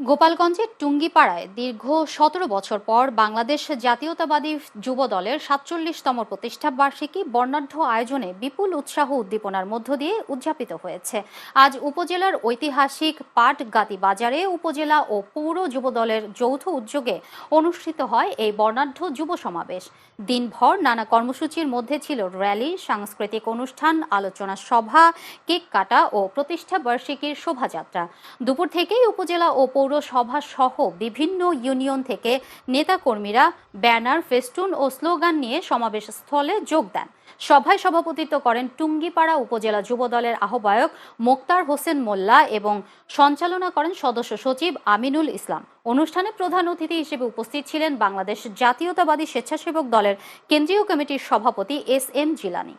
গোপালগঞ্জের টুঙ্গিপাড়ায় দীর্ঘ সতেরো বছর পর বাংলাদেশ জাতীয়তাবাদী যুব দলের সাতচল্লিশতম প্রতিষ্ঠা বার্ষিকী বর্ণাঢ্য আয়োজনে বিপুল উৎসাহ উদ্দীপনার মধ্য দিয়ে উদযাপিত হয়েছে। আজ উপজেলার ঐতিহাসিক পাটগাতি বাজারে উপজেলা ও পৌর যুব দলের যৌথ উদ্যোগে অনুষ্ঠিত হয় এই বর্ণাঢ্য যুব সমাবেশ। দিনভর নানা কর্মসূচির মধ্যে ছিল র্যালি, সাংস্কৃতিক অনুষ্ঠান, আলোচনা সভা, কেক কাটা ও প্রতিষ্ঠা বার্ষিকীর শোভাযাত্রা। দুপুর থেকেই উপজেলা ও পৌরসভা সহ বিভিন্ন ইউনিয়ন থেকে নেতাকর্মীরা ব্যানার, ফেস্টুন ও স্লোগান নিয়ে সমাবেশ স্থলে যোগ দেন। সভায় সভাপতিত্ব করেন টুঙ্গিপাড়া উপজেলা যুবদলের আহ্বায়ক মোক্তার হোসেন মোল্লা এবং সঞ্চালনা করেন সদস্য সচিব আমিনুল ইসলাম। অনুষ্ঠানে প্রধান অতিথি হিসেবে উপস্থিত ছিলেন বাংলাদেশ জাতীয়তাবাদী স্বেচ্ছাসেবক দলের কেন্দ্রীয় কমিটির সভাপতি এস এম জিলানি।